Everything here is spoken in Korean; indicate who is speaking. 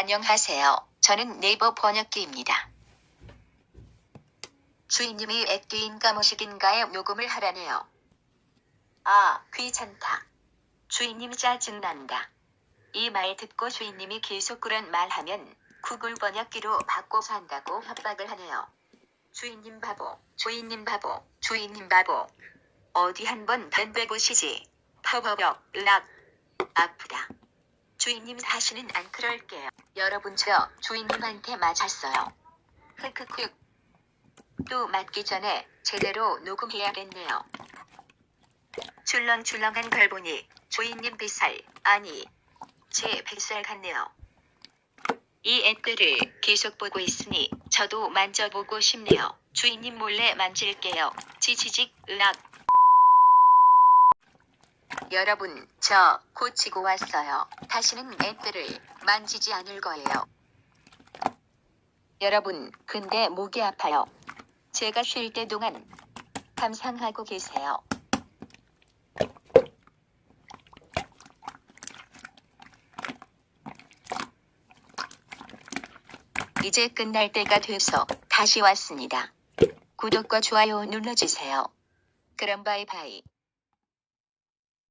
Speaker 1: 안녕하세요. 저는 네이버 번역기입니다. 주인님이 액기인가 무식인가에 녹음을 하라네요. 아, 귀찮다. 주인님 짜증난다. 이 말 듣고 주인님이 계속 그런 말 하면 구글 번역기로 바꿔서 한다고 협박을 하네요. 주인님 바보, 주인님 바보, 주인님 바보. 어디 한번 덤벼보시지. 퍼버벅, 락. 아프다. 주인님 다시는 안 그럴게요. 여러분 저 주인님한테 맞았어요. 흑흑흑. 또 맞기 전에 제대로 녹음해야겠네요. 출렁출렁한 걸 보니 주인님 뱃살 아니 제 뱃살 같네요. 이 앱들을 계속 보고 있으니 저도 만져보고 싶네요. 주인님 몰래 만질게요. 지지직 락. 여러분, 저 고치고 왔어요. 다시는 앱들을 만지지 않을 거예요. 여러분, 근데 목이 아파요. 제가 쉴 때 동안 감상하고 계세요. 이제 끝날 때가 돼서 다시 왔습니다. 구독과 좋아요 눌러주세요. 그럼 바이바이.